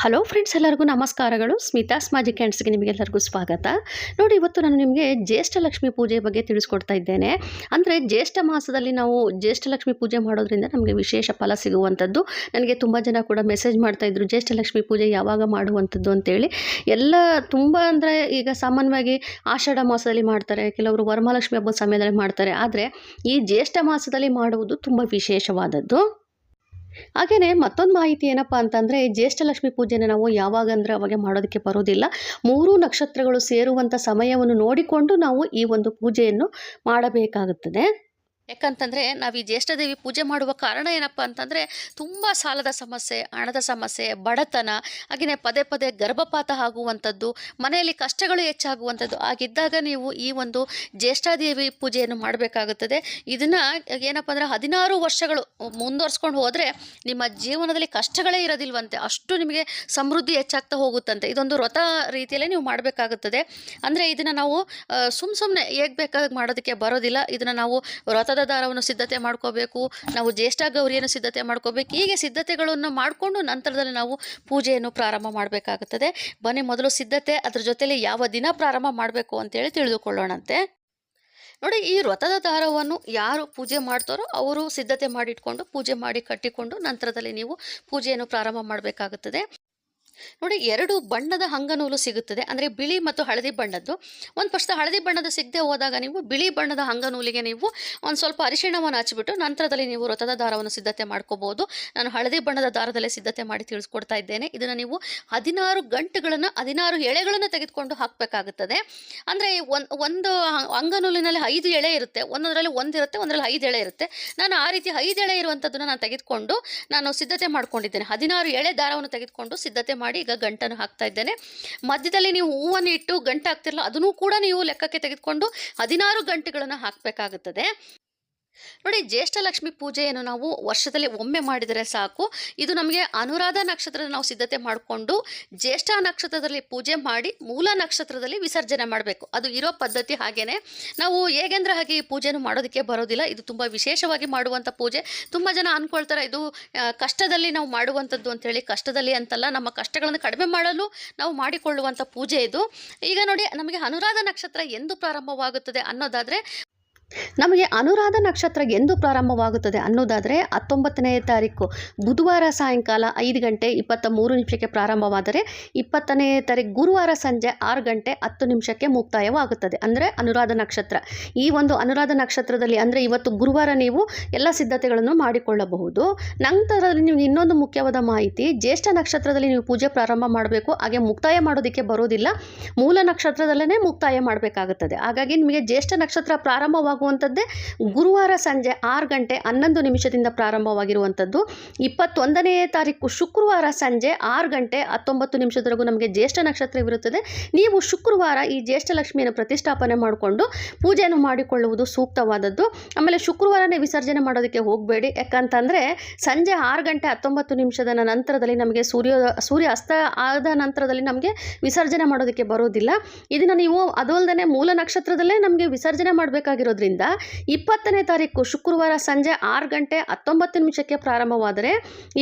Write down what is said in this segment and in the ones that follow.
Hello friends, ಎಲ್ಲರಿಗೂ ನಮಸ್ಕಾರಗಳು. Smitha's magic ಹ್ಯಾಂಡ್ಸ್ಗೆ ನಿಮಗೆಲ್ಲರಿಗೂ ಸ್ವಾಗತ. ನೋಡಿ, ಇವತ್ತು ನಾನು ನಿಮಗೆ ಜ್ಯೇಷ್ಠ ಲಕ್ಷ್ಮಿ ಪೂಜೆ ಬಗ್ಗೆ ತಿಳಿಸ್ಕೊಡ್ತಾ ಇದ್ದೇನೆ. ಅಂದರೆ ಜ್ಯೇಷ್ಠ ಮಾಸದಲ್ಲಿ ನಾವು ಜ್ಯೇಷ್ಠ ಲಕ್ಷ್ಮಿ ಪೂಜೆ ಮಾಡೋದ್ರಿಂದ ನಮಗೆ ವಿಶೇಷ ಫಲ ಸಿಗುವಂಥದ್ದು. ನನಗೆ ತುಂಬ ಜನ ಕೂಡ ಮೆಸೇಜ್ ಮಾಡ್ತಾಯಿದ್ರು ಜ್ಯೇಷ್ಠ ಲಕ್ಷ್ಮಿ ಪೂಜೆ ಯಾವಾಗ ಮಾಡುವಂಥದ್ದು? ಅಂತೇಳಿ. ಎಲ್ಲ ತುಂಬ ಅಂದರೆ ಈಗ ಸಾಮಾನ್ಯವಾಗಿ ಆಷಾಢ ಮಾಸದಲ್ಲಿ ಮಾಡ್ತಾರೆ, ಕೆಲವರು ವರಮಹಾಲಕ್ಷ್ಮಿ ಹಬ್ಬದ ಸಮಯದಲ್ಲಿ ಮಾಡ್ತಾರೆ. ಆದರೆ ಈ ಜ್ಯೇಷ್ಠ ಮಾಸದಲ್ಲಿ ಮಾಡುವುದು ತುಂಬ ವಿಶೇಷವಾದದ್ದು. ಹಾಗೆಯೇ ಮತ್ತೊಂದು ಮಾಹಿತಿ ಏನಪ್ಪ ಅಂತಂದರೆ ಜ್ಯೇಷ್ಠ ಲಕ್ಷ್ಮಿ ಪೂಜೆನ ನಾವು ಯಾವಾಗ ಅಂದರೆ ಅವಾಗ ಮಾಡೋದಕ್ಕೆ ಬರೋದಿಲ್ಲ. ಮೂರು ನಕ್ಷತ್ರಗಳು ಸೇರುವಂಥ ಸಮಯವನ್ನು ನೋಡಿಕೊಂಡು ನಾವು ಈ ಒಂದು ಪೂಜೆಯನ್ನು ಮಾಡಬೇಕಾಗುತ್ತದೆ. ಯಾಕಂತಂದರೆ ನಾವು ಈ ಜ್ಯೇಷ್ಠದೇವಿ ಪೂಜೆ ಮಾಡುವ ಕಾರಣ ಏನಪ್ಪ ಅಂತಂದರೆ ತುಂಬ ಸಾಲದ ಸಮಸ್ಯೆ, ಹಣದ ಸಮಸ್ಯೆ, ಬಡತನ ಹಾಗೆಯೇ ಪದೇ ಪದೇ ಗರ್ಭಪಾತ ಆಗುವಂಥದ್ದು, ಮನೆಯಲ್ಲಿ ಕಷ್ಟಗಳು ಹೆಚ್ಚಾಗುವಂಥದ್ದು ಆಗಿದ್ದಾಗ ನೀವು ಈ ಒಂದು ಜ್ಯೇಷ್ಠಾದೇವಿ ಪೂಜೆಯನ್ನು ಮಾಡಬೇಕಾಗುತ್ತದೆ. ಇದನ್ನು ಏನಪ್ಪ ಅಂದರೆ ಹದಿನಾರು ವರ್ಷಗಳು ಮುಂದುವರ್ಸ್ಕೊಂಡು ಹೋದರೆ ನಿಮ್ಮ ಜೀವನದಲ್ಲಿ ಕಷ್ಟಗಳೇ ಇರೋದಿಲ್ವಂತೆ. ಅಷ್ಟು ನಿಮಗೆ ಸಮೃದ್ಧಿ ಹೆಚ್ಚಾಗ್ತಾ ಹೋಗುತ್ತಂತೆ. ಇದೊಂದು ವ್ರತ ರೀತಿಯಲ್ಲೇ ನೀವು ಮಾಡಬೇಕಾಗುತ್ತದೆ. ಅಂದರೆ ಇದನ್ನು ನಾವು ಸುಮ್ಮ ಸುಮ್ಮನೆ ಹೇಗೆ ಬೇಕಾದಾಗ ಮಾಡೋದಕ್ಕೆ ಬರೋದಿಲ್ಲ. ಇದನ್ನು ನಾವು ವ್ರತದ ದಾರವನ್ನು ಸಿದ್ಧತೆ ಮಾಡ್ಕೋಬೇಕು, ನಾವು ಜ್ಯೇಷ್ಠ ಗೌರಿಯನ್ನು ಸಿದ್ಧತೆ ಮಾಡ್ಕೋಬೇಕು, ಹೀಗೆ ಸಿದ್ಧತೆಗಳನ್ನು ಮಾಡಿಕೊಂಡು ನಂತರದಲ್ಲಿ ನಾವು ಪೂಜೆಯನ್ನು ಪ್ರಾರಂಭ ಮಾಡಬೇಕಾಗುತ್ತದೆ. ಬನ್ನಿ, ಮೊದಲು ಸಿದ್ಧತೆ, ಅದರ ಜೊತೆಯಲ್ಲಿ ಯಾವ ದಿನ ಪ್ರಾರಂಭ ಮಾಡಬೇಕು ಅಂತೇಳಿ ತಿಳಿದುಕೊಳ್ಳೋಣಂತೆ. ನೋಡಿ, ಈ ವ್ರತದ ದಾರವನ್ನು ಯಾರು ಪೂಜೆ ಮಾಡ್ತಾರೋ ಅವರು ಸಿದ್ಧತೆ ಮಾಡಿಟ್ಕೊಂಡು, ಪೂಜೆ ಮಾಡಿ ಕಟ್ಟಿಕೊಂಡು ನಂತರದಲ್ಲಿ ನೀವು ಪೂಜೆಯನ್ನು ಪ್ರಾರಂಭ ಮಾಡಬೇಕಾಗುತ್ತದೆ. ನೋಡಿ ಎರಡು ಬಣ್ಣದ ಹಂಗನೂಲು ಸಿಗುತ್ತದೆ. ಅಂದರೆ ಬಿಳಿ ಮತ್ತು ಹಳದಿ ಬಣ್ಣದ್ದು. ಒಂದು ಪಕ್ಷದ ಹಳದಿ ಬಣ್ಣದ ಸಿಗದೆ ಹೋದಾಗ ನೀವು ಬಿಳಿ ಬಣ್ಣದ ಹಂಗನೂಲಿಗೆ ನೀವು ಒಂದು ಸ್ವಲ್ಪ ಅರಿಶಿಣವನ್ನು ಹಚ್ಚಿಬಿಟ್ಟು ನಂತರದಲ್ಲಿ ನೀವು ವ್ರತದ ದಾರವನ್ನು ಸಿದ್ಧತೆ ಮಾಡ್ಕೋಬೋದು. ನಾನು ಹಳದಿ ಬಣ್ಣದ ದಾರದಲ್ಲೇ ಸಿದ್ಧತೆ ಮಾಡಿ ತಿಳಿಸ್ಕೊಡ್ತಾ ಇದ್ದೇನೆ. ಇದನ್ನು ನೀವು ಹದಿನಾರು ಗಂಟೆಗಳನ್ನು, ಹದಿನಾರು ಎಳೆಗಳನ್ನು ತೆಗೆದುಕೊಂಡು ಹಾಕಬೇಕಾಗುತ್ತದೆ. ಅಂದರೆ ಒಂದು ಅಂಗನೂಲಿನಲ್ಲಿ ಐದು ಎಳೆ ಇರುತ್ತೆ. ಒಂದೊಂದರಲ್ಲಿ ಒಂದಿರುತ್ತೆ ಒಂದರಲ್ಲಿ ಐದು ಎಳೆ ಇರುತ್ತೆ. ನಾನು ಆ ರೀತಿ ಐದು ಎಳೆ ಇರುವಂಥದ್ದನ್ನು ನಾನು ತೆಗೆದುಕೊಂಡು ನಾನು ಸಿದ್ಧತೆ ಮಾಡ್ಕೊಂಡಿದ್ದೇನೆ. ಹದಿನಾರು ಎಳೆ ದಾರವನ್ನು ತೆಗೆದುಕೊಂಡು ಸಿದ್ಧತೆ ಈಗ ಗಂಟನ್ನು ಹಾಕ್ತಾ ಇದ್ದೇನೆ. ಮಧ್ಯದಲ್ಲಿ ನೀವು ಹೂವನ್ನು ಇಟ್ಟು ಗಂಟು ಹಾಕ್ತಿರಲ್ಲ, ಅದನ್ನು ಕೂಡ ನೀವು ಲೆಕ್ಕಕ್ಕೆ ತೆಗೆದುಕೊಂಡು ಹದಿನಾರು ಗಂಟೆಗಳನ್ನು ಹಾಕಬೇಕಾಗುತ್ತದೆ. ನೋಡಿ, ಜ್ಯೇಷ್ಠ ಲಕ್ಷ್ಮಿ ಪೂಜೆಯನ್ನು ನಾವು ವರ್ಷದಲ್ಲಿ ಒಮ್ಮೆ ಮಾಡಿದರೆ ಸಾಕು. ಇದು ನಮಗೆ ಅನುರಾಧ ನಕ್ಷತ್ರದ ನಾವು ಸಿದ್ಧತೆ ಮಾಡಿಕೊಂಡು, ಜ್ಯೇಷ್ಠ ನಕ್ಷತ್ರದಲ್ಲಿ ಪೂಜೆ ಮಾಡಿ, ಮೂಲ ನಕ್ಷತ್ರದಲ್ಲಿ ವಿಸರ್ಜನೆ ಮಾಡಬೇಕು. ಅದು ಇರೋ ಪದ್ಧತಿ ಹಾಗೇನೆ. ನಾವು ಹೇಗೆಂದ್ರೆ ಹಾಗೆ ಈ ಪೂಜೆಯನ್ನು ಮಾಡೋದಕ್ಕೆ ಬರೋದಿಲ್ಲ. ಇದು ತುಂಬ ವಿಶೇಷವಾಗಿ ಮಾಡುವಂಥ ಪೂಜೆ. ತುಂಬ ಜನ ಅಂದ್ಕೊಳ್ತಾರೆ, ಇದು ಕಷ್ಟದಲ್ಲಿ ನಾವು ಮಾಡುವಂಥದ್ದು ಅಂತೇಳಿ ಕಷ್ಟದಲ್ಲಿ ಅಂತಲ್ಲ, ನಮ್ಮ ಕಷ್ಟಗಳನ್ನು ಕಡಿಮೆ ಮಾಡಲು ನಾವು ಮಾಡಿಕೊಳ್ಳುವಂಥ ಪೂಜೆ ಇದು. ಈಗ ನೋಡಿ, ನಮಗೆ ಅನುರಾಧ ನಕ್ಷತ್ರ ಎಂದು ಪ್ರಾರಂಭವಾಗುತ್ತದೆ ಅನ್ನೋದಾದರೆ ನಮಗೆ ಅನುರಾಧ ನಕ್ಷತ್ರ ಎಂದು ಪ್ರಾರಂಭವಾಗುತ್ತದೆ ಅನ್ನೋದಾದರೆ ಹತ್ತೊಂಬತ್ತನೇ ತಾರೀಕು. ಬುಧವಾರ ಸಾಯಂಕಾಲ ಐದು ಗಂಟೆ ಇಪ್ಪತ್ತ ಮೂರು ನಿಮಿಷಕ್ಕೆ ಪ್ರಾರಂಭವಾದರೆ ಇಪ್ಪತ್ತನೇ ತಾರೀಕು ಗುರುವಾರ ಸಂಜೆ ಆರು ಗಂಟೆ ಹತ್ತು ನಿಮಿಷಕ್ಕೆ ಮುಕ್ತಾಯವಾಗುತ್ತದೆ. ಅಂದರೆ ಅನುರಾಧ ನಕ್ಷತ್ರ. ಈ ಒಂದು ಅನುರಾಧ ನಕ್ಷತ್ರದಲ್ಲಿ ಅಂದರೆ ಇವತ್ತು ಗುರುವಾರ ನೀವು ಎಲ್ಲ ಸಿದ್ಧತೆಗಳನ್ನು ಮಾಡಿಕೊಳ್ಳಬಹುದು. ನಂತರದಲ್ಲಿ ನಿಮಗೆ ಇನ್ನೊಂದು ಮುಖ್ಯವಾದ ಮಾಹಿತಿ, ಜ್ಯೇಷ್ಠ ನಕ್ಷತ್ರದಲ್ಲಿ ನೀವು ಪೂಜೆ ಪ್ರಾರಂಭ ಮಾಡಬೇಕು, ಹಾಗೆ ಮುಕ್ತಾಯ ಮಾಡೋದಕ್ಕೆ ಬರೋದಿಲ್ಲ. ಮೂಲ ನಕ್ಷತ್ರದಲ್ಲೇ ಮುಕ್ತಾಯ ಮಾಡಬೇಕಾಗುತ್ತದೆ. ಹಾಗಾಗಿ ನಿಮಗೆ ಜ್ಯೇಷ್ಠ ನಕ್ಷತ್ರ ಪ್ರಾರಂಭವಾಗುವಂಥದ್ದೇ ಗುರುವಾರ ಸಂಜೆ ಆರು ಗಂಟೆ ಹನ್ನೊಂದು ನಿಮಿಷದಿಂದ ಪ್ರಾರಂಭವಾಗಿರುವಂಥದ್ದು. ಇಪ್ಪತ್ತೊಂದನೇ ತಾರೀಕು ಶುಕ್ರವಾರ ಸಂಜೆ ಆರು ಗಂಟೆ ಹತ್ತೊಂಬತ್ತು ನಿಮಿಷದವರೆಗೂ ನಮಗೆ ಜ್ಯೇಷ್ಠ ನಕ್ಷತ್ರವಿರುತ್ತದೆ ನೀವು ಶುಕ್ರವಾರ ಈ ಜ್ಯೇಷ್ಠ ಲಕ್ಷ್ಮಿಯನ್ನು ಪ್ರತಿಷ್ಠಾಪನೆ ಮಾಡಿಕೊಂಡು ಪೂಜೆಯನ್ನು ಮಾಡಿಕೊಳ್ಳುವುದು ಸೂಕ್ತವಾದದ್ದು. ಆಮೇಲೆ ಶುಕ್ರವಾರನೇ ವಿಸರ್ಜನೆ ಮಾಡೋದಕ್ಕೆ ಹೋಗಬೇಡಿ. ಯಾಕಂತಂದರೆ ಸಂಜೆ ಆರು ಗಂಟೆ ಹತ್ತೊಂಬತ್ತು ನಿಮಿಷದ ನಂತರದಲ್ಲಿ ನಮಗೆ ಸೂರ್ಯ ಸೂರ್ಯ ಅಸ್ತ ಆದ ನಂತರದಲ್ಲಿ ನಮಗೆ ವಿಸರ್ಜನೆ ಮಾಡೋದಕ್ಕೆ ಬರೋದಿಲ್ಲ. ಇದನ್ನು ನೀವು ಅದಲ್ಲದೆ ಮೂಲ ನಕ್ಷತ್ರದಲ್ಲೇ ನಮಗೆ ವಿಸರ್ಜನೆ ಮಾಡಬೇಕಾಗಿರೋದ್ರಿಂದ ಇಪ್ಪತ್ತನೇ ತಾರೀಕು ಶುಕ್ರವಾರ ಸಂಜೆ ಆರು ಗಂಟೆ ಹತ್ತೊಂಬತ್ತು ನಿಮಿಷಕ್ಕೆ ಪ್ರಾರಂಭವಾದರೆ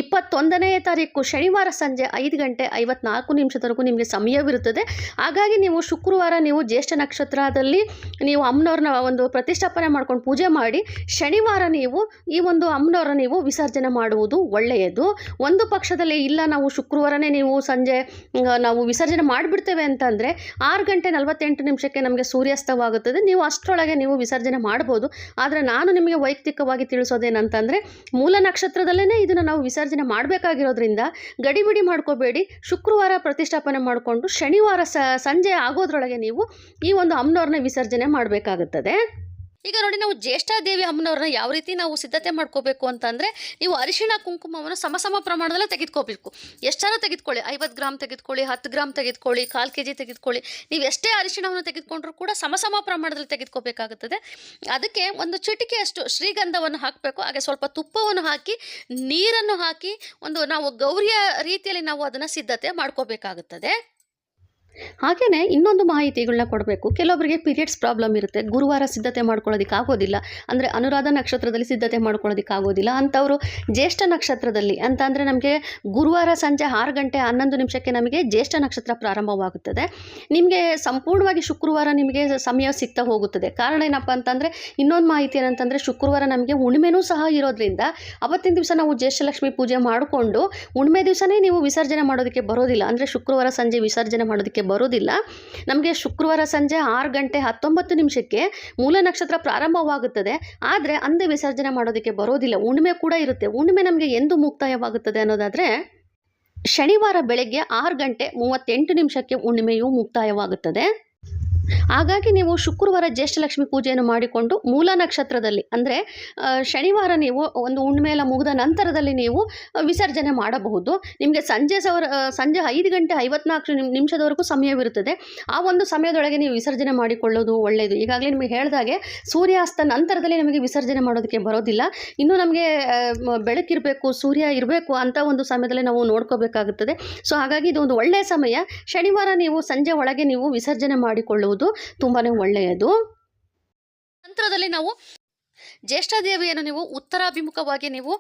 ಇಪ್ಪತ್ತೊಂದನೇ ತಾರೀಕು ಶನಿವಾರ ಸಂಜೆ ಐದು ಗಂಟೆ ಐವತ್ನಾಲ್ಕು ನಿಮಿಷದವರೆಗೂ ನಿಮಗೆ ಸಮಯವಿರುತ್ತದೆ. ಹಾಗಾಗಿ ನೀವು ಶುಕ್ರವಾರ ನೀವು ಜ್ಯೇಷ್ಠ ನಕ್ಷತ್ರದಲ್ಲಿ ನೀವು ಅಮ್ಮನವ್ರನ್ನ ಒಂದು ಪ್ರತಿಷ್ಠಾಪನೆ ಮಾಡ್ಕೊಂಡು ಪೂಜೆ ಮಾಡಿ, ಶನಿವಾರ ನೀವು ಈ ಒಂದು ಅಮ್ಮನವ್ರ ನೀವು ವಿಸರ್ಜನೆ ಮಾಡುವುದು ಒಳ್ಳೆಯದು. ಒಂದು ಪಕ್ಷದಲ್ಲಿ ಇಲ್ಲ, ನಾವು ಶುಕ್ರವಾರನೇ ನೀವು ಸಂಜೆ ನಾವು ವಿಸರ್ಜನೆ ಮಾಡಿಬಿಡ್ತೇವೆ ಅಂತಂದರೆ ಆರು ಗಂಟೆ ನಲವತ್ತೆಂಟು ನಿಮಿಷಕ್ಕೆ ನಮಗೆ ಸೂರ್ಯಾಸ್ತವಾಗುತ್ತದೆ. ನೀವು ಅಷ್ಟರೊಳಗೆ ನೀವು ವಿಸರ್ಜನೆ ಮಾಡ್ಬೋದು ಆದರೆ ನಾನು ನಿಮಗೆ ವೈಯಕ್ತಿಕವಾಗಿ ತಿಳಿಸೋದೇನಂತಂದರೆ, ಮೂಲ ನಕ್ಷತ್ರದಲ್ಲೇ ಇದನ್ನು ನಾವು ವಿಸರ್ಜನೆ ಮಾಡಬೇಕಾಗಿರೋದ್ರಿಂದ ಗಡಿಬಿಡಿ ಮಾಡ್ಕೋಬೇಡಿ. ಶುಕ್ರವಾರ ಪ್ರತಿಷ್ಠಾಪನೆ ಮಾಡಿಕೊಂಡು ಶನಿವಾರ ಸಂಜೆ ಆಗೋದ್ರೊಳಗೆ ನೀವು ಈ ಒಂದು ಅಮ್ನೋರ್ನ ವಿಸರ್ಜನೆ ಮಾಡಬೇಕಾಗುತ್ತದೆ. ಈಗ ನೋಡಿ ನಾವು ಜ್ಯೇಷ್ಠಾದೇವಿ ಅಮ್ಮನವ್ರನ್ನ ಯಾವ ರೀತಿ ನಾವು ಸಿದ್ಧತೆ ಮಾಡ್ಕೋಬೇಕು ಅಂತಂದರೆ ನೀವು ಅರಿಶಿಣ ಕುಂಕುಮವನ್ನು ಸಮ ಸಮ ಪ್ರಮಾಣದಲ್ಲಿ ತೆಗೆದುಕೋಬೇಕು. ಎಷ್ಟಾರು ತೆಗೆದುಕೊಳ್ಳಿ? ಐವತ್ತು ಗ್ರಾಮ್ ತೆಗೆದುಕೊಳ್ಳಿ, ಹತ್ತು ಗ್ರಾಮ್ ತೆಗೆದುಕೊಳ್ಳಿ, ಕಾಲು ಕೆ ಜಿ ತೆಗೆದುಕೊಳ್ಳಿ. ನೀವು ಎಷ್ಟೇ ಅರಿಶಿಣವನ್ನು ತೆಗೆದುಕೊಂಡ್ರೂ ಕೂಡ ಸಮ ಸಮ ಪ್ರಮಾಣದಲ್ಲಿ ತೆಗೆದುಕೋಬೇಕಾಗುತ್ತದೆ. ಅದಕ್ಕೆ ಒಂದು ಚಿಟಿಕೆಯಷ್ಟು ಶ್ರೀಗಂಧವನ್ನು ಹಾಕಬೇಕು. ಹಾಗೆ ಸ್ವಲ್ಪ ತುಪ್ಪವನ್ನು ಹಾಕಿ, ನೀರನ್ನು ಹಾಕಿ ಒಂದು ನಾವು ಗೌರಿಯ ರೀತಿಯಲ್ಲಿ ನಾವು ಅದನ್ನು ಸಿದ್ಧತೆ ಮಾಡ್ಕೋಬೇಕಾಗುತ್ತದೆ. ಹಾಗೆಯೇ ಇನ್ನೊಂದು ಮಾಹಿತಿಗಳನ್ನ ಕೊಡಬೇಕು. ಕೆಲವೊಬ್ಬರಿಗೆ ಪೀರಿಯಡ್ಸ್ ಪ್ರಾಬ್ಲಮ್ ಇರುತ್ತೆ. ಗುರುವಾರ ಸಿದ್ಧತೆ ಮಾಡ್ಕೊಳ್ಳೋದಕ್ಕೆ ಆಗೋದಿಲ್ಲ. ಅಂದರೆ ಅನುರಾಧ ನಕ್ಷತ್ರದಲ್ಲಿ ಸಿದ್ಧತೆ ಮಾಡ್ಕೊಳ್ಳೋದಕ್ಕೆ ಆಗೋದಿಲ್ಲ. ಅಂಥವರು ಜ್ಯೇಷ್ಠ ನಕ್ಷತ್ರದಲ್ಲಿ ಅಂತ ನಮಗೆ ಗುರುವಾರ ಸಂಜೆ ಆರು ಗಂಟೆ ಹನ್ನೊಂದು ನಿಮಿಷಕ್ಕೆ ನಮಗೆ ಜ್ಯೇಷ್ಠ ನಕ್ಷತ್ರ ಪ್ರಾರಂಭವಾಗುತ್ತದೆ. ನಿಮಗೆ ಸಂಪೂರ್ಣವಾಗಿ ಶುಕ್ರವಾರ ನಿಮಗೆ ಸಮಯ ಸಿಗ್ತಾ ಹೋಗುತ್ತದೆ. ಕಾರಣ ಏನಪ್ಪ ಅಂತಂದರೆ ಇನ್ನೊಂದು ಮಾಹಿತಿ ಏನಂತಂದರೆ ಶುಕ್ರವಾರ ನಮಗೆ ಹುಣ್ಣಿಮೆನೂ ಸಹ ಇರೋದ್ರಿಂದ ಅವತ್ತಿನ ದಿವಸ ನಾವು ಜ್ಯೇಷ್ಠಲಕ್ಷ್ಮಿ ಪೂಜೆ ಮಾಡಿಕೊಂಡು ಹುಣ್ಮೆ ದಿವಸನೇ ನೀವು ವಿಸರ್ಜನೆ ಮಾಡೋದಕ್ಕೆ ಬರೋದಿಲ್ಲ. ಅಂದರೆ ಶುಕ್ರವಾರ ಸಂಜೆ ವಿಸರ್ಜನೆ ಮಾಡೋದಕ್ಕೆ ಬರೋದಿಲ್ಲ ನಮಗೆ ಶುಕ್ರವಾರ ಸಂಜೆ ಆರು ಗಂಟೆ ಹತ್ತೊಂಬತ್ತು ನಿಮಿಷಕ್ಕೆ ಮೂಲ ನಕ್ಷತ್ರ ಪ್ರಾರಂಭವಾಗುತ್ತದೆ. ಆದರೆ ಅಂದೇ ವಿಸರ್ಜನೆ ಮಾಡೋದಕ್ಕೆ ಬರೋದಿಲ್ಲ. ಹುಣ್ಣಿಮೆ ಕೂಡ ಇರುತ್ತೆ. ಹುಣ್ಣಿಮೆ ನಮಗೆ ಎಂದು ಮುಕ್ತಾಯವಾಗುತ್ತದೆ ಅನ್ನೋದಾದರೆ, ಶನಿವಾರ ಬೆಳಗ್ಗೆ ಆರು ಗಂಟೆ ಮೂವತ್ತೆಂಟು ನಿಮಿಷಕ್ಕೆ ಹುಣ್ಣಿಮೆಯು ಮುಕ್ತಾಯವಾಗುತ್ತದೆ. ಹಾಗಾಗಿ ನೀವು ಶುಕ್ರವಾರ ಜ್ಯೇಷ್ಠಲಕ್ಷ್ಮಿ ಪೂಜೆಯನ್ನು ಮಾಡಿಕೊಂಡು ಮೂಲ ನಕ್ಷತ್ರದಲ್ಲಿ, ಅಂದರೆ ಶನಿವಾರ ನೀವು ಒಂದು ಉಣ್ಮೇಲ ಮುಗಿದ ನಂತರದಲ್ಲಿ ನೀವು ವಿಸರ್ಜನೆ ಮಾಡಬಹುದು. ನಿಮಗೆ ಸಂಜೆ ಸವರ ಸಂಜೆ ಐದು ಗಂಟೆ ಐವತ್ನಾಲ್ಕು ನಿಮ್, ನಿಮಿಷದವರೆಗೂ ಸಮಯವಿರುತ್ತದೆ. ಆ ಒಂದು ಸಮಯದೊಳಗೆ ನೀವು ವಿಸರ್ಜನೆ ಮಾಡಿಕೊಳ್ಳೋದು ಒಳ್ಳೆಯದು. ಈಗಾಗಲೇ ನಿಮಗೆ ಹೇಳಿದಾಗೆ ಸೂರ್ಯಾಸ್ತ ನಂತರದಲ್ಲಿ ನಮಗೆ ವಿಸರ್ಜನೆ ಮಾಡೋದಕ್ಕೆ ಬರೋದಿಲ್ಲ. ಇನ್ನೂ ನಮಗೆ ಬೆಳಕಿರಬೇಕು, ಸೂರ್ಯ ಇರಬೇಕು ಅಂತ ಒಂದು ಸಮಯದಲ್ಲಿ ನಾವು ನೋಡ್ಕೋಬೇಕಾಗುತ್ತದೆ. ಸೊ, ಹಾಗಾಗಿ ಇದು ಒಂದು ಒಳ್ಳೆಯ ಸಮಯ. ಶನಿವಾರ ನೀವು ಸಂಜೆ ಒಳಗೆ ನೀವು ವಿಸರ್ಜನೆ ಮಾಡಿಕೊಳ್ಳುವುದು ತುಂಬಾ ಒಳ್ಳೆಯದು. ನಂತರದಲ್ಲಿ ನಾವು ಜ್ಯೇಷ್ಠ ದೇವಿಯನ್ನು ನೀವು ಉತ್ತರಾಭಿಮುಖವಾಗಿ ನೀವು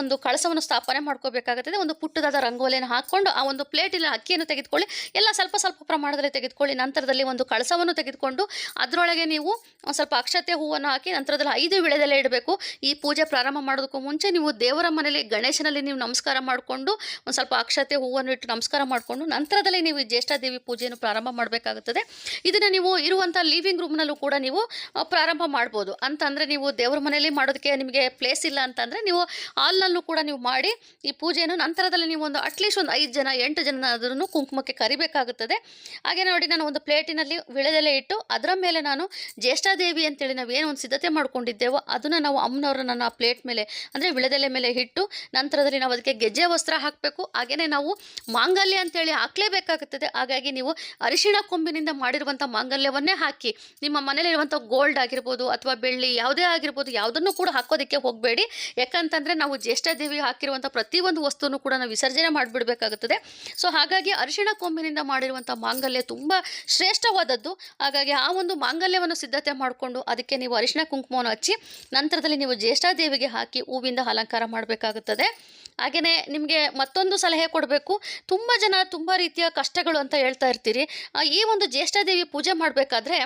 ಒಂದು ಕಳಸವನ್ನು ಸ್ಥಾಪನೆ ಮಾಡ್ಕೋಬೇಕಾಗುತ್ತದೆ ಒಂದು ಪುಟ್ಟದಾದ ರಂಗೋಲಿಯನ್ನು ಹಾಕ್ಕೊಂಡು ಆ ಒಂದು ಪ್ಲೇಟಿನ ಅಕ್ಕಿಯನ್ನು ತೆಗೆದುಕೊಳ್ಳಿ. ಎಲ್ಲ ಸ್ವಲ್ಪ ಸ್ವಲ್ಪ ಪ್ರಮಾಣದಲ್ಲಿ ತೆಗೆದುಕೊಳ್ಳಿ. ನಂತರದಲ್ಲಿ ಒಂದು ಕಳಸವನ್ನು ತೆಗೆದುಕೊಂಡು ಅದರೊಳಗೆ ನೀವು ಸ್ವಲ್ಪ ಅಕ್ಷತೆ ಹೂವನ್ನು ಹಾಕಿ ನಂತರದಲ್ಲಿ ಐದು ವಿಳೆದೆಲೆ ಇಡಬೇಕು. ಈ ಪೂಜೆ ಪ್ರಾರಂಭ ಮಾಡೋದಕ್ಕೂ ಮುಂಚೆ ನೀವು ದೇವರ ಮನೆಯಲ್ಲಿ ಗಣೇಶನಲ್ಲಿ ನೀವು ನಮಸ್ಕಾರ ಮಾಡಿಕೊಂಡು ಒಂದು ಸ್ವಲ್ಪ ಅಕ್ಷತೆ ಹೂವನ್ನು ಇಟ್ಟು ನಮಸ್ಕಾರ ಮಾಡಿಕೊಂಡು ನಂತರದಲ್ಲಿ ನೀವು ಈ ಜ್ಯೇಷ್ಠ ದೇವಿ ಪೂಜೆಯನ್ನು ಪ್ರಾರಂಭ ಮಾಡಬೇಕಾಗುತ್ತದೆ. ಇದನ್ನು ನೀವು ಇರುವಂಥ ಲಿವಿಂಗ್ ರೂಮ್ನಲ್ಲೂ ಕೂಡ ನೀವು ಪ್ರಾರಂಭ ಮಾಡ್ಬೋದು. ಅಂತಂದರೆ ನೀವು ದೇವ್ರ ಮನೆಯಲ್ಲಿ ಮಾಡೋದಕ್ಕೆ ನಿಮಗೆ ಪ್ಲೇಸ್ ಇಲ್ಲ ಅಂತಂದರೆ ನೀವು ಹಾಲ್ನಲ್ಲೂ ಕೂಡ ನೀವು ಮಾಡಿ ಈ ಪೂಜೆಯನ್ನು ನಂತರದಲ್ಲಿ ನೀವು ಒಂದು ಅಟ್ಲೀಸ್ಟ್ ಒಂದು ಐದು ಜನ, ಎಂಟು ಜನ ಆದ್ರೂ ಕುಂಕುಮಕ್ಕೆ ಕರಿಬೇಕಾಗುತ್ತದೆ. ಹಾಗೆ ನೋಡಿ ನಾನು ಒಂದು ಪ್ಲೇಟಿನಲ್ಲಿ ವಿಳೆದೆಲೆ ಇಟ್ಟು ಅದರ ಮೇಲೆ ನಾನು ಜ್ಯೇಷ್ಠಾದೇವಿ ಅಂತೇಳಿ ನಾವು ಏನು ಒಂದು ಸಿದ್ಧತೆ ಮಾಡ್ಕೊಂಡಿದ್ದೇವೋ ಅದನ್ನು ನಾವು ಅಮ್ಮನವರು ನನ್ನ ಆ ಪ್ಲೇಟ್ ಮೇಲೆ ಅಂದರೆ ವಿಳೆದೆಲೆ ಮೇಲೆ ಇಟ್ಟು ನಂತರದಲ್ಲಿ ನಾವು ಅದಕ್ಕೆ ಗೆಜ್ಜೆ ವಸ್ತ್ರ ಹಾಕಬೇಕು. ಹಾಗೆಯೇ ನಾವು ಮಾಂಗಲ್ಯ ಅಂತೇಳಿ ಹಾಕಲೇಬೇಕಾಗುತ್ತದೆ. ಹಾಗಾಗಿ ನೀವು ಅರಿಶಿಣ ಕೊಂಬಿನಿಂದ ಮಾಡಿರುವಂಥ ಮಾಂಗಲ್ಯವನ್ನೇ ಹಾಕಿ ನಿಮ್ಮ ಮನೇಲಿರುವಂಥ ಗೋಲ್ಡ್ ಆಗಿರ್ಬೋದು ಅಥವಾ ಬೆಳ್ಳಿ ಯಾವುದೇ ಆಗಿರ್ಬೋದು ಯಾವುದನ್ನು ಕೂಡ ಹಾಕೋದಕ್ಕೆ ಹೋಗಬೇಡಿ. ಯಾಕಂತಂದರೆ ನಾವು ಜ್ಯೇಷ್ಠ ದೇವಿ ಹಾಕಿರುವಂಥ ಪ್ರತಿಯೊಂದು ವಸ್ತುವನ್ನು ಕೂಡ ನಾವು ವಿಸರ್ಜನೆ ಮಾಡಿಬಿಡಬೇಕಾಗುತ್ತದೆ. ಸೊ ಹಾಗಾಗಿ ಅರಿಶಿಣ ಕೊಂಬಿನಿಂದ ಮಾಡಿರುವಂಥ ಮಾಂಗಲ್ಯ ತುಂಬ ಶ್ರೇಷ್ಠವಾದದ್ದು. ಹಾಗಾಗಿ ಆ ಒಂದು ಮಾಂಗಲ್ಯವನ್ನು ಸಿದ್ಧತೆ ಮಾಡಿಕೊಂಡು ಅದಕ್ಕೆ ನೀವು ಅರಿಶಿಣ ಕುಂಕುಮವನ್ನು ಹಚ್ಚಿ, ನಂತರದಲ್ಲಿ ನೀವು ಜ್ಯೇಷ್ಠ ದೇವಿಗೆ ಹಾಕಿ ಹೂವಿಂದ ಅಲಂಕಾರ ಮಾಡಬೇಕಾಗುತ್ತದೆ. ಹಾಗೆಯೇ ನಿಮಗೆ ಮತ್ತೊಂದು ಸಲಹೆ ಕೊಡಬೇಕು. ತುಂಬ ಜನ ತುಂಬ ರೀತಿಯ ಕಷ್ಟಗಳು ಅಂತ ಹೇಳ್ತಾ ಇರ್ತೀರಿ. ಈ ಒಂದು ಜ್ಯೇಷ್ಠಾದೇವಿ ಪೂಜೆ ಮಾಡಬೇಕಾದ್ರೆ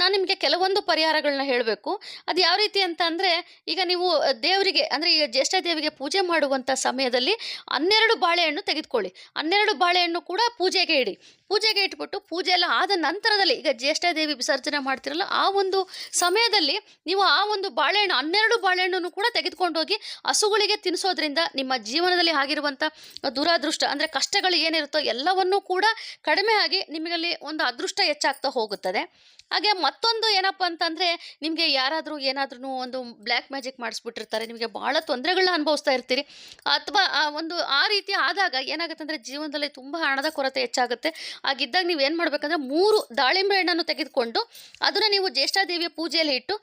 ನಾನು ನಿಮಗೆ ಕೆಲವೊಂದು ಪರಿಹಾರಗಳನ್ನ ಹೇಳಬೇಕು. ಅದು ಯಾವ ರೀತಿ ಅಂತ ಅಂದರೆ ಈಗ ನೀವು ದೇವರಿಗೆ, ಅಂದರೆ ಈಗ ಜ್ಯೇಷ್ಠ ದೇವಿಗೆ ಪೂಜೆ ಮಾಡುವಂಥ ಸಮಯದಲ್ಲಿ ಹನ್ನೆರಡು ಬಾಳೆಹಣ್ಣು ತೆಗೆದುಕೊಳ್ಳಿ. ಹನ್ನೆರಡು ಬಾಳೆಹಣ್ಣು ಕೂಡ ಪೂಜೆಗೆ ಇಡಿ. ಪೂಜೆಗೆ ಇಟ್ಬಿಟ್ಟು ಪೂಜೆ ಎಲ್ಲ ಆದ ನಂತರದಲ್ಲಿ, ಈಗ ಜ್ಯೇಷ್ಠ ದೇವಿ ವಿಸರ್ಜನೆ ಮಾಡ್ತಿರಲ್ಲ, ಆ ಒಂದು ಸಮಯದಲ್ಲಿ ನೀವು ಆ ಒಂದು ಬಾಳೆಹಣ್ಣು, ಹನ್ನೆರಡು ಬಾಳೆಹಣ್ಣನ್ನು ಕೂಡ ತೆಗೆದುಕೊಂಡು ಹೋಗಿ ಹಸುಗಳಿಗೆ ತಿನ್ನಿಸೋದ್ರಿಂದ ನಿಮ್ಮ ಜೀವನದಲ್ಲಿ ಆಗಿರುವಂಥ ದುರಾದೃಷ್ಟ, ಅಂದರೆ ಕಷ್ಟಗಳು ಏನಿರುತ್ತೋ ಎಲ್ಲವನ್ನೂ ಕೂಡ ಕಡಿಮೆ ಆಗಿ ನಿಮಗಲ್ಲಿ ಒಂದು ಅದೃಷ್ಟ ಹೆಚ್ಚಾಗ್ತಾ ಹೋಗುತ್ತದೆ. ಹಾಗೆ ಮತ್ತೊಂದು ಏನಪ್ಪ ಅಂತಂದರೆ, ನಿಮಗೆ ಯಾರಾದರೂ ಏನಾದ್ರೂ ಒಂದು ಬ್ಲ್ಯಾಕ್ ಮ್ಯಾಜಿಕ್ ಮಾಡಿಸ್ಬಿಟ್ಟಿರ್ತಾರೆ, ನಿಮಗೆ ಭಾಳ ತೊಂದರೆಗಳನ್ನ ಅನುಭವಿಸ್ತಾ ಇರ್ತೀರಿ. ಅಥವಾ ಒಂದು ಆ ರೀತಿ ಆದಾಗ ಏನಾಗುತ್ತೆ ಅಂದರೆ ಜೀವನದಲ್ಲಿ ತುಂಬ ಹಣದ ಕೊರತೆ ಹೆಚ್ಚಾಗುತ್ತೆ. ಹಾಗಿದ್ದಾಗ ನೀವು ಏನು ಮಾಡಬೇಕಂದ್ರೆ ಮೂರು ದಾಳಿಂಬೆ ಹಣ್ಣನ್ನು ತೆಗೆದುಕೊಂಡು, ಅದನ್ನು ನೀವು ಜ್ಯೇಷ್ಠಾದೇವಿಯ ಪೂಜೆಯಲ್ಲಿ ಇಟ್ಟು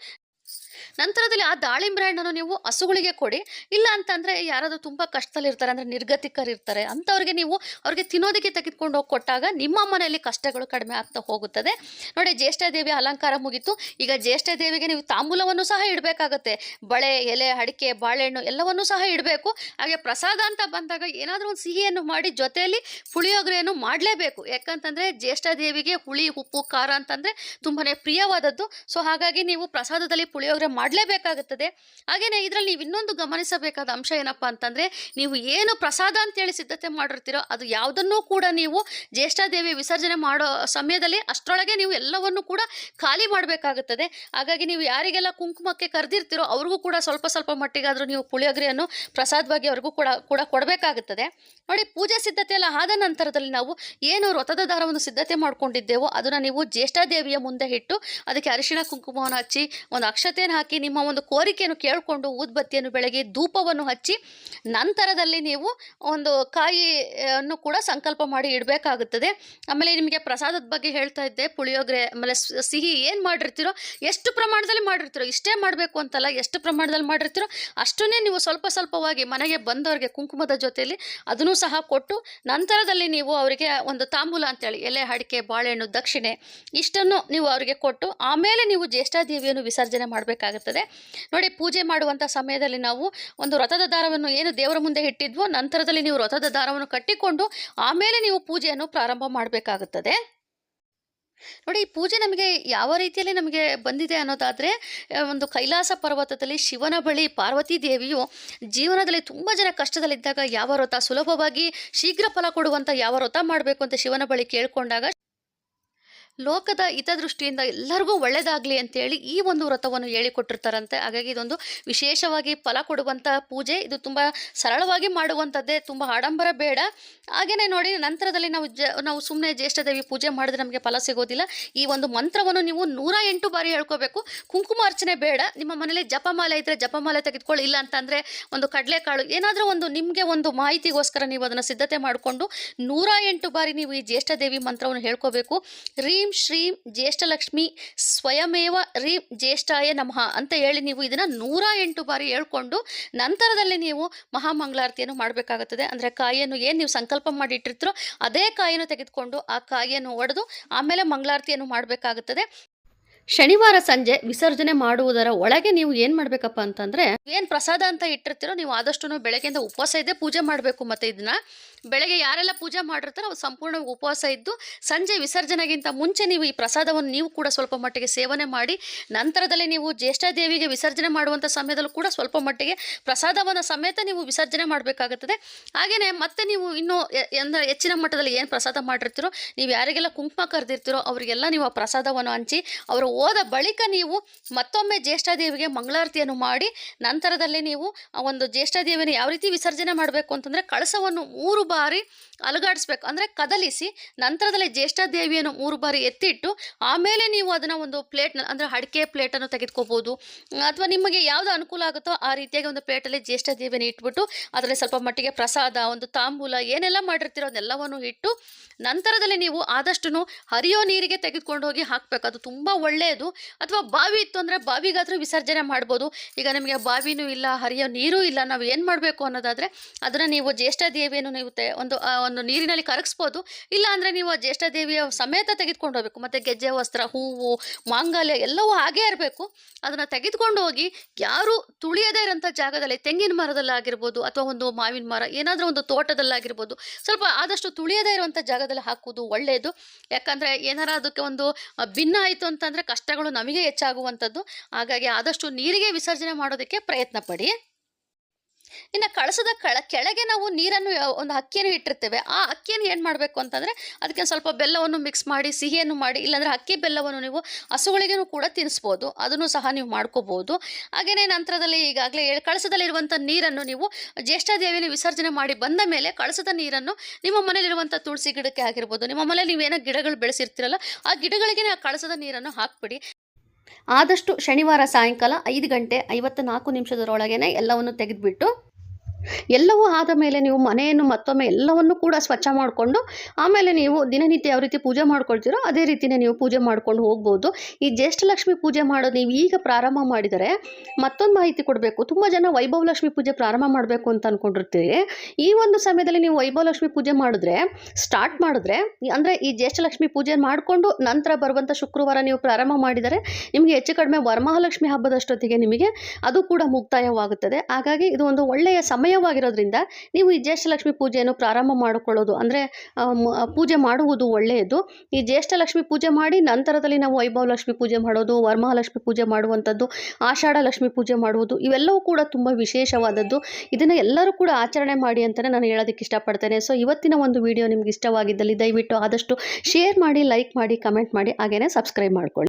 ನಂತರದಲ್ಲಿ ಆ ದಾಳಿಂಬೆ ಹಣ್ಣನ್ನು ನೀವು ಹಸುಗಳಿಗೆ ಕೊಡಿ. ಇಲ್ಲ ಅಂತಂದರೆ ಯಾರಾದರೂ ತುಂಬ ಕಷ್ಟದಲ್ಲಿರ್ತಾರೆ, ಅಂದರೆ ನಿರ್ಗತಿಕರಿರ್ತಾರೆ, ಅಂಥವ್ರಿಗೆ ನೀವು ಅವ್ರಿಗೆ ತಿನ್ನೋದಕ್ಕೆ ತೆಗೆದುಕೊಂಡು ಹೋಗಿ ಕೊಟ್ಟಾಗ ನಿಮ್ಮ ಮನೆಯಲ್ಲಿ ಕಷ್ಟಗಳು ಕಡಿಮೆ ಆಗ್ತಾ ಹೋಗುತ್ತದೆ. ನೋಡಿ, ಜ್ಯೇಷ್ಠ ದೇವಿಯ ಅಲಂಕಾರ ಮುಗಿತು. ಈಗ ಜ್ಯೇಷ್ಠ ದೇವಿಗೆ ನೀವು ತಾಂಬೂಲವನ್ನು ಸಹ ಇಡಬೇಕಾಗತ್ತೆ. ಬಳೆ, ಎಲೆ, ಅಡಿಕೆ, ಬಾಳೆಹಣ್ಣು ಎಲ್ಲವನ್ನೂ ಸಹ ಇಡಬೇಕು. ಹಾಗೆ ಪ್ರಸಾದ ಅಂತ ಬಂದಾಗ ಏನಾದರೂ ಒಂದು ಸಿಹಿಯನ್ನು ಮಾಡಿ ಜೊತೆಯಲ್ಲಿ ಪುಳಿಯೋಗರೆಯನ್ನು ಮಾಡಲೇಬೇಕು. ಯಾಕಂತಂದರೆ ಜ್ಯೇಷ್ಠ ದೇವಿಗೆ ಹುಳಿ, ಉಪ್ಪು, ಖಾರ ಅಂತಂದರೆ ತುಂಬಾ ಪ್ರಿಯವಾದದ್ದು. ಸೊ ಹಾಗಾಗಿ ನೀವು ಪ್ರಸಾದದಲ್ಲಿ ಪುಳಿಯೋಗರೆ ಮಾಡಲೇಬೇಕಾಗುತ್ತದೆ. ಹಾಗೆಯೇ ಇದರಲ್ಲಿ ನೀವು ಇನ್ನೊಂದು ಗಮನಿಸಬೇಕಾದ ಅಂಶ ಏನಪ್ಪ ಅಂತಂದರೆ, ನೀವು ಏನು ಪ್ರಸಾದ ಅಂತೇಳಿ ಸಿದ್ಧತೆ ಮಾಡಿರ್ತೀರೋ ಅದು ಯಾವುದನ್ನೂ ಕೂಡ ನೀವು ಜ್ಯೇಷ್ಠಾದೇವಿ ವಿಸರ್ಜನೆ ಮಾಡೋ ಸಮಯದಲ್ಲಿ ಅಷ್ಟರೊಳಗೆ ನೀವು ಎಲ್ಲವನ್ನು ಕೂಡ ಖಾಲಿ ಮಾಡಬೇಕಾಗುತ್ತದೆ. ಹಾಗಾಗಿ ನೀವು ಯಾರಿಗೆಲ್ಲ ಕುಂಕುಮಕ್ಕೆ ಕರೆದಿರ್ತೀರೋ ಅವ್ರಿಗೂ ಕೂಡ ಸ್ವಲ್ಪ ಸ್ವಲ್ಪ ಮಟ್ಟಿಗಾದರೂ ನೀವು ಪುಳಿಯೋಗರೆಯನ್ನು ಪ್ರಸಾದವಾಗಿ ಅವ್ರಿಗೂ ಕೂಡ ಕೂಡ ಕೊಡಬೇಕಾಗುತ್ತದೆ. ನೋಡಿ, ಪೂಜೆ ಸಿದ್ಧತೆ ಎಲ್ಲ ಆದ ನಂತರದಲ್ಲಿ ನಾವು ಏನು ವ್ರತದ ದಾರವನ್ನು ಸಿದ್ಧತೆ ಮಾಡಿಕೊಂಡಿದ್ದೇವೋ ಅದನ್ನು ನೀವು ಜ್ಯೇಷ್ಠಾದೇವಿಯ ಮುಂದೆ ಇಟ್ಟು ಅದಕ್ಕೆ ಅರಿಶಿಣ ಕುಂಕುಮವನ್ನು ಹಚ್ಚಿ ಒಂದು ಅಕ್ಷತೆಯನ್ನು ಹಾಕಿ ನಿಮ್ಮ ಒಂದು ಕೋರಿಕೆಯನ್ನು ಕೇಳಿಕೊಂಡು ಊದ್ಬತ್ತಿಯನ್ನು ಬೆಳಗ್ಗೆ ಧೂಪವನ್ನು ಹಚ್ಚಿ ನಂತರದಲ್ಲಿ ನೀವು ಒಂದು ಕಾಯಿಯನ್ನು ಕೂಡ ಸಂಕಲ್ಪ ಮಾಡಿ ಇಡಬೇಕಾಗುತ್ತದೆ. ಆಮೇಲೆ ನಿಮಗೆ ಪ್ರಸಾದದ ಬಗ್ಗೆ ಹೇಳ್ತಾ ಇದ್ದೆ, ಪುಳಿಯೋಗರೆ, ಆಮೇಲೆ ಸಿಹಿ ಏನು ಮಾಡಿರ್ತೀರೋ, ಎಷ್ಟು ಪ್ರಮಾಣದಲ್ಲಿ ಮಾಡಿರ್ತೀರೋ, ಇಷ್ಟೇ ಮಾಡಬೇಕು ಅಂತಲ್ಲ, ಎಷ್ಟು ಪ್ರಮಾಣದಲ್ಲಿ ಮಾಡಿರ್ತೀರೋ, ಅಷ್ಟನ್ನೇ ನೀವು ಸ್ವಲ್ಪ ಸ್ವಲ್ಪವಾಗಿ ಮನೆಗೆ ಬಂದವರಿಗೆ ಕುಂಕುಮದ ಜೊತೆಯಲ್ಲಿ ಅದನ್ನು ಸಹ ಕೊಟ್ಟು ನಂತರದಲ್ಲಿ ನೀವು ಅವರಿಗೆ ಒಂದು ತಾಂಬೂಲ ಅಂತೇಳಿ, ಎಲೆ, ಅಡಿಕೆ, ಬಾಳೆಹಣ್ಣು, ದಕ್ಷಿಣೆ, ಇಷ್ಟನ್ನು ನೀವು ಅವರಿಗೆ ಕೊಟ್ಟು ಆಮೇಲೆ ನೀವು ಜ್ಯೇಷ್ಠಾದೇವಿಯನ್ನು ವಿಸರ್ಜನೆ ಮಾಡಬೇಕಾಗುತ್ತದೆ ನೋಡಿ, ಪೂಜೆ ಮಾಡುವಂಥ ಸಮಯದಲ್ಲಿ ನಾವು ಒಂದು ರಥದ ದಾರವನ್ನು ಏನು ದೇವರ ಮುಂದೆ ಇಟ್ಟಿದ್ವೋ, ನಂತರದಲ್ಲಿ ನೀವು ರಥದ ದಾರವನ್ನು ಕಟ್ಟಿಕೊಂಡು ಆಮೇಲೆ ನೀವು ಪೂಜೆಯನ್ನು ಪ್ರಾರಂಭ ಮಾಡಬೇಕಾಗುತ್ತದೆ. ನೋಡಿ, ಈ ಪೂಜೆ ನಮಗೆ ಯಾವ ರೀತಿಯಲ್ಲಿ ನಮಗೆ ಬಂದಿದೆ ಅನ್ನೋದಾದರೆ ಒಂದು ಕೈಲಾಸ ಪರ್ವತದಲ್ಲಿ ಶಿವನ ಬಳಿ ಪಾರ್ವತಿ ದೇವಿಯು ಜೀವನದಲ್ಲಿ ತುಂಬ ಜನ ಕಷ್ಟದಲ್ಲಿದ್ದಾಗ ಯಾವ ವ್ರತ ಸುಲಭವಾಗಿ ಶೀಘ್ರ ಫಲ ಕೊಡುವಂಥ ಯಾವ ವ್ರತ ಮಾಡಬೇಕು ಅಂತ ಶಿವನ ಬಳಿ ಕೇಳಿಕೊಂಡಾಗ ಲೋಕದ ಹಿತದೃಷ್ಟಿಯಿಂದ ಎಲ್ಲರಿಗೂ ಒಳ್ಳೆಯದಾಗಲಿ ಅಂತೇಳಿ ಈ ಒಂದು ವ್ರತವನ್ನು ಹೇಳಿಕೊಟ್ಟಿರ್ತಾರಂತೆ. ಹಾಗಾಗಿ ಇದೊಂದು ವಿಶೇಷವಾಗಿ ಫಲ ಕೊಡುವಂತಹ ಪೂಜೆ. ಇದು ತುಂಬ ಸರಳವಾಗಿ ಮಾಡುವಂಥದ್ದೇ, ತುಂಬ ಆಡಂಬರ ಬೇಡ. ಹಾಗೆಯೇ ನೋಡಿ, ನಂತರದಲ್ಲಿ ನಾವು ಜ, ನಾವು ಸುಮ್ಮನೆ ಜ್ಯೇಷ್ಠದೇವಿ ಪೂಜೆ ಮಾಡಿದ್ರೆ ನಮಗೆ ಫಲ ಸಿಗೋದಿಲ್ಲ. ಈ ಒಂದು ಮಂತ್ರವನ್ನು ನೀವು ನೂರ ಎಂಟು ಬಾರಿ ಹೇಳ್ಕೋಬೇಕು. ಕುಂಕುಮ ಅರ್ಚನೆ ಬೇಡ. ನಿಮ್ಮ ಮನೇಲಿ ಜಪಮಾಲೆ ಇದ್ದರೆ ಜಪಮಾಲೆ ತೆಗೆದುಕೊಳ್ಳಿ. ಇಲ್ಲ ಅಂತಂದರೆ ಒಂದು ಕಡಲೆಕಾಳು, ಏನಾದರೂ ಒಂದು ನಿಮಗೆ ಒಂದು ಮಾಹಿತಿಗೋಸ್ಕರ ನೀವು ಅದನ್ನು ಸಿದ್ಧತೆ ಮಾಡಿಕೊಂಡು ನೂರ ಎಂಟು ಬಾರಿ ನೀವು ಈ ಜ್ಯೇಷ್ಠದೇವಿ ಮಂತ್ರವನ್ನು ಹೇಳ್ಕೋಬೇಕು. ರೀಂ ಶ್ರೀಂ ಜ್ಯೇಷ್ಠಲಕ್ಷ್ಮಿ ಸ್ವಯಮೇವ ರೀಂ ಜ್ಯೇಷ್ಠಾಯ ನಮಃ ಅಂತ ಹೇಳಿ ನೀವು ಇದನ್ನು ನೂರ ಎಂಟು ಬಾರಿ ಹೇಳ್ಕೊಂಡು ನಂತರದಲ್ಲಿ ನೀವು ಮಹಾಮಂಗಳಾರತಿಯನ್ನು ಮಾಡಬೇಕಾಗುತ್ತದೆ. ಅಂದರೆ ಕಾಯಿಯನ್ನು ಏನು ನೀವು ಸಂಕಲ್ಪ ಮಾಡಿಟ್ಟಿರ್ತೀರೋ ಅದೇ ಕಾಯಿಯನ್ನು ತೆಗೆದುಕೊಂಡು ಆ ಕಾಯಿಯನ್ನು ಒಡೆದು ಆಮೇಲೆ ಮಂಗಳಾರತಿಯನ್ನು ಮಾಡಬೇಕಾಗುತ್ತದೆ. ಶನಿವಾರ ಸಂಜೆ ವಿಸರ್ಜನೆ ಮಾಡುವುದರ ಒಳಗೆ ನೀವು ಏನು ಮಾಡಬೇಕಪ್ಪ ಅಂತಂದರೆ, ಏನು ಪ್ರಸಾದ ಅಂತ ಇಟ್ಟಿರ್ತೀರೋ ನೀವು ಆದಷ್ಟು ಬೆಳಗ್ಗೆಯಿಂದ ಉಪವಾಸ ಇದ್ದೇ ಪೂಜೆ ಮಾಡಬೇಕು ಮತ್ತು ಇದನ್ನ ಬೆಳಗ್ಗೆ ಯಾರೆಲ್ಲ ಪೂಜೆ ಮಾಡಿರ್ತಾರೋ ಅವ್ರು ಸಂಪೂರ್ಣ ಉಪವಾಸ ಇದ್ದು, ಸಂಜೆ ವಿಸರ್ಜನೆಗಿಂತ ಮುಂಚೆ ನೀವು ಈ ಪ್ರಸಾದವನ್ನು ನೀವು ಕೂಡ ಸ್ವಲ್ಪ ಮಟ್ಟಿಗೆ ಸೇವನೆ ಮಾಡಿ, ನಂತರದಲ್ಲಿ ನೀವು ಜ್ಯೇಷ್ಠಾದೇವಿಗೆ ವಿಸರ್ಜನೆ ಮಾಡುವಂಥ ಸಮಯದಲ್ಲೂ ಕೂಡ ಸ್ವಲ್ಪ ಮಟ್ಟಿಗೆ ಪ್ರಸಾದವನ್ನು ಸಮೇತ ನೀವು ವಿಸರ್ಜನೆ ಮಾಡಬೇಕಾಗುತ್ತದೆ. ಹಾಗೆಯೇ ಮತ್ತೆ ನೀವು ಇನ್ನೂ ಅಂದರೆ ಹೆಚ್ಚಿನ ಮಟ್ಟದಲ್ಲಿ ಏನು ಪ್ರಸಾದ ಮಾಡಿರ್ತೀರೋ, ನೀವು ಯಾರಿಗೆಲ್ಲ ಕುಂಕುಮ ಕರೆದಿರ್ತೀರೋ, ಅವರಿಗೆಲ್ಲ ನೀವು ಆ ಪ್ರಸಾದವನ್ನು ಹಂಚಿ, ಅವರು ಹೋದ ಬಳಿಕ ನೀವು ಮತ್ತೊಮ್ಮೆ ಜ್ಯೇಷ್ಠಾದೇವಿಗೆ ಮಂಗಳಾರತಿಯನ್ನು ಮಾಡಿ ನಂತರದಲ್ಲಿ ನೀವು ಒಂದು ಒಂದು ಜ್ಯೇಷ್ಠಾದೇವಿಯನ್ನು ಯಾವ ರೀತಿ ವಿಸರ್ಜನೆ ಮಾಡಬೇಕು ಅಂತಂದರೆ ಕಳಸವನ್ನು ಮೂರು ಬಾರಿ ಅಲುಗಾಡಿಸ್ಬೇಕು. ಅಂದರೆ ಕದಲಿಸಿ ನಂತರದಲ್ಲಿ ಜ್ಯೇಷ್ಠಾದೇವಿಯನ್ನು ಮೂರು ಬಾರಿ ಎತ್ತಿಟ್ಟು ಆಮೇಲೆ ನೀವು ಅದನ್ನು ಒಂದು ಪ್ಲೇಟ್ನ ಅಂದರೆ ಅಡಿಕೆ ಪ್ಲೇಟನ್ನು ತೆಗೆದುಕೋಬೋದು. ಅಥವಾ ನಿಮಗೆ ಯಾವುದು ಅನುಕೂಲ ಆಗುತ್ತೋ ಆ ರೀತಿಯಾಗಿ ಒಂದು ಪ್ಲೇಟಲ್ಲಿ ಜ್ಯೇಷ್ಠಾದೇವಿಯನ್ನು ಇಟ್ಬಿಟ್ಟು ಅದರಲ್ಲಿ ಸ್ವಲ್ಪ ಮಟ್ಟಿಗೆ ಪ್ರಸಾದ, ಒಂದು ತಾಂಬೂಲ, ಏನೆಲ್ಲ ಮಾಡಿರ್ತೀರೋ ಅದೆಲ್ಲವನ್ನು ಇಟ್ಟು ನಂತರದಲ್ಲಿ ನೀವು ಆದಷ್ಟು ಹರಿಯೋ ನೀರಿಗೆ ತೆಗೆದುಕೊಂಡು ಹೋಗಿ ಹಾಕಬೇಕು. ಅದು ತುಂಬ ಒಳ್ಳೆಯದು ಅಥವಾ ಬಾವಿ ಇತ್ತು ಅಂದರೆ ಬಾವಿಗಾದರೂ ವಿಸರ್ಜನೆ ಮಾಡ್ಬೋದು. ಈಗ ನಿಮಗೆ ಬಾವಿನೂ ಇಲ್ಲ, ಹರಿಯೋ ನೀರೂ ಇಲ್ಲ, ನಾವು ಏನು ಮಾಡಬೇಕು ಅನ್ನೋದಾದರೆ ಅದನ್ನು ನೀವು ಜ್ಯೇಷ್ಠ ದೇವಿಯನ್ನು ನೀವು ತೆ, ಒಂದು ಒಂದು ನೀರಿನಲ್ಲಿ ಕರಗಿಸ್ಬೋದು. ಇಲ್ಲ ಅಂದರೆ ನೀವು ಜ್ಯೇಷ್ಠ ದೇವಿಯ ಸಮೇತ ತೆಗೆದುಕೊಂಡು ಹೋಗಬೇಕು. ಮತ್ತು ಗೆಜ್ಜೆ, ವಸ್ತ್ರ, ಹೂವು, ಮಾಂಗಲ್ಯ ಎಲ್ಲವೂ ಹಾಗೇ ಇರಬೇಕು. ಅದನ್ನು ತೆಗೆದುಕೊಂಡು ಹೋಗಿ ಯಾರು ತುಳಿಯದೇ ಇರೋಂಥ ಜಾಗದಲ್ಲಿ ತೆಂಗಿನ ಮರದಲ್ಲಾಗಿರ್ಬೋದು ಅಥವಾ ಒಂದು ಮಾವಿನ ಮರ, ಏನಾದರೂ ಒಂದು ತೋಟದಲ್ಲಾಗಿರ್ಬೋದು ಸ್ವಲ್ಪ ಆದಷ್ಟು ತುಳಿಯದೇ ಇರುವಂಥ ಜಾಗದಲ್ಲಿ ಹಾಕುವುದು ಒಳ್ಳೆಯದು. ಯಾಕಂದರೆ ಏನಾರ ಅದಕ್ಕೆ ಒಂದು ಭಿನ್ನ ಆಯಿತು ಅಂತಂದರೆ ಕಷ್ಟಗಳು ನಮಗೆ ಹೆಚ್ಚಾಗುವಂಥದ್ದು. ಹಾಗಾಗಿ ಆದಷ್ಟು ನೀರಿಗೆ ವಿಸರ್ಜನೆ ಮಾಡೋದಕ್ಕೆ ಪ್ರಯತ್ನ ಪಡಿ ಇನ್ನು ಕಳಸದ ಕಳ, ಕೆಳಗೆ ನಾವು ನೀರನ್ನು ಒಂದು ಅಕ್ಕಿಯನ್ನು ಇಟ್ಟಿರ್ತೇವೆ. ಆ ಅಕ್ಕಿಯನ್ನು ಏನು ಮಾಡಬೇಕು ಅಂತಂದರೆ ಅದಕ್ಕೆ ಸ್ವಲ್ಪ ಬೆಲ್ಲವನ್ನು ಮಿಕ್ಸ್ ಮಾಡಿ, ಸಿಹಿಯನ್ನು ಮಾಡಿ, ಇಲ್ಲಾಂದರೆ ಅಕ್ಕಿ ಬೆಲ್ಲವನ್ನು ನೀವು ಹಸುಗಳಿಗೂ ಕೂಡ ತಿನ್ನಿಸ್ಬೋದು ಅದನ್ನು ಸಹ ನೀವು ಮಾಡ್ಕೋಬೋದು. ಹಾಗೆಯೇ ನಂತರದಲ್ಲಿ ಈಗಾಗಲೇ ಕಳಸದಲ್ಲಿರುವಂಥ ನೀರನ್ನು ನೀವು ಜ್ಯೇಷ್ಠಾದೇವಿಯನ್ನು ವಿಸರ್ಜನೆ ಮಾಡಿ ಬಂದ ಮೇಲೆ ಕಳಸದ ನೀರನ್ನು ನಿಮ್ಮ ಮನೇಲಿರುವಂಥ ತುಳಸಿ ಗಿಡಕ್ಕೆ ಆಗಿರ್ಬೋದು ನಿಮ್ಮ ಮನೇಲಿ ನೀವೇನೋ ಗಿಡಗಳು ಬೆಳೆಸಿರ್ತೀರಲ್ಲ, ಆ ಗಿಡಗಳಿಗೆ ಆ ಕಳಸದ ನೀರನ್ನು ಹಾಕ್ಬಿಡಿ. ಆದಷ್ಟು ಶನಿವಾರ ಸಾಯಂಕಾಲ ಐದು ಗಂಟೆ ಐವತ್ತು ನಾಲ್ಕು ನಿಮಿಷದರೊಳಗೇನೆ ಎಲ್ಲವನ್ನು ತೆಗೆದುಬಿಟ್ಟು ಎಲ್ಲವೂ ಆದ ಮೇಲೆ ನೀವು ಮನೆಯನ್ನು ಮತ್ತೊಮ್ಮೆ ಎಲ್ಲವನ್ನು ಕೂಡ ಸ್ವಚ್ಛ ಮಾಡಿಕೊಂಡು, ಆಮೇಲೆ ನೀವು ದಿನನಿತ್ಯ ಯಾವ ರೀತಿ ಪೂಜೆ ಮಾಡ್ಕೊಳ್ತೀರೋ ಅದೇ ರೀತಿಯೇ ನೀವು ಪೂಜೆ ಮಾಡ್ಕೊಂಡು ಹೋಗ್ಬೋದು. ಈ ಜ್ಯೇಷ್ಠಲಕ್ಷ್ಮಿ ಪೂಜೆ ಮಾಡೋದು ನೀವು ಈಗ ಪ್ರಾರಂಭ ಮಾಡಿದರೆ ಮತ್ತೊಂದು ಮಾಹಿತಿ ಕೊಡಬೇಕು. ತುಂಬ ಜನ ವೈಭವ ಲಕ್ಷ್ಮಿ ಪೂಜೆ ಪ್ರಾರಂಭ ಮಾಡಬೇಕು ಅಂತ ಅಂದ್ಕೊಂಡಿರ್ತೀರಿ ಈ ಒಂದು ಸಮಯದಲ್ಲಿ ನೀವು ವೈಭವ ಲಕ್ಷ್ಮಿ ಪೂಜೆ ಮಾಡಿದ್ರೆ ಸ್ಟಾರ್ಟ್ ಮಾಡಿದ್ರೆ, ಅಂದರೆ ಈ ಜ್ಯೇಷ್ಠಲಕ್ಷ್ಮಿ ಪೂಜೆ ಮಾಡಿಕೊಂಡು ನಂತರ ಬರುವಂಥ ಶುಕ್ರವಾರ ನೀವು ಪ್ರಾರಂಭ ಮಾಡಿದರೆ ನಿಮಗೆ ಹೆಚ್ಚು ಕಡಿಮೆ ವರಮಹಾಲಕ್ಷ್ಮಿ ಹಬ್ಬದಷ್ಟೊತ್ತಿಗೆ ನಿಮಗೆ ಅದು ಕೂಡ ಮುಕ್ತಾಯವಾಗುತ್ತದೆ. ಹಾಗಾಗಿ ಇದು ಒಂದು ಒಳ್ಳೆಯ ಸಮಯವಾಗಿರೋದ್ರಿಂದ ನೀವು ಈ ಜ್ಯೇಷ್ಠಲಕ್ಷ್ಮಿ ಪೂಜೆಯನ್ನು ಪ್ರಾರಂಭ ಮಾಡಿಕೊಳ್ಳೋದು, ಅಂದರೆ ಪೂಜೆ ಮಾಡುವುದು ಒಳ್ಳೆಯದು. ಈ ಜ್ಯೇಷ್ಠಲಕ್ಷ್ಮಿ ಪೂಜೆ ಮಾಡಿ ನಂತರದಲ್ಲಿ ನಾವು ವೈಭವ ಲಕ್ಷ್ಮಿ ಪೂಜೆ ಮಾಡೋದು, ವರಮಹಾಲಕ್ಷ್ಮಿ ಪೂಜೆ ಮಾಡುವಂಥದ್ದು ಆಷಾಢ ಲಕ್ಷ್ಮಿ ಪೂಜೆ ಮಾಡುವುದು, ಇವೆಲ್ಲವೂ ಕೂಡ ತುಂಬ ವಿಶೇಷವಾದದ್ದು. ಇದನ್ನು ಎಲ್ಲರೂ ಕೂಡ ಆಚರಣೆ ಮಾಡಿ ಅಂತಲೇ ನಾನು ಹೇಳೋದಕ್ಕೆ ಇಷ್ಟಪಡ್ತೇನೆ. ಸೊ, ಇವತ್ತಿನ ಒಂದು ವಿಡಿಯೋ ನಿಮ್ಗೆ ಇಷ್ಟವಾಗಿದ್ದಲ್ಲಿ ದಯವಿಟ್ಟು ಆದಷ್ಟು ಶೇರ್ ಮಾಡಿ, ಲೈಕ್ ಮಾಡಿ, ಕಮೆಂಟ್ ಮಾಡಿ ಹಾಗೆಯೇ ಸಬ್ಸ್ಕ್ರೈಬ್ ಮಾಡ್ಕೊಳ್ಳಿ.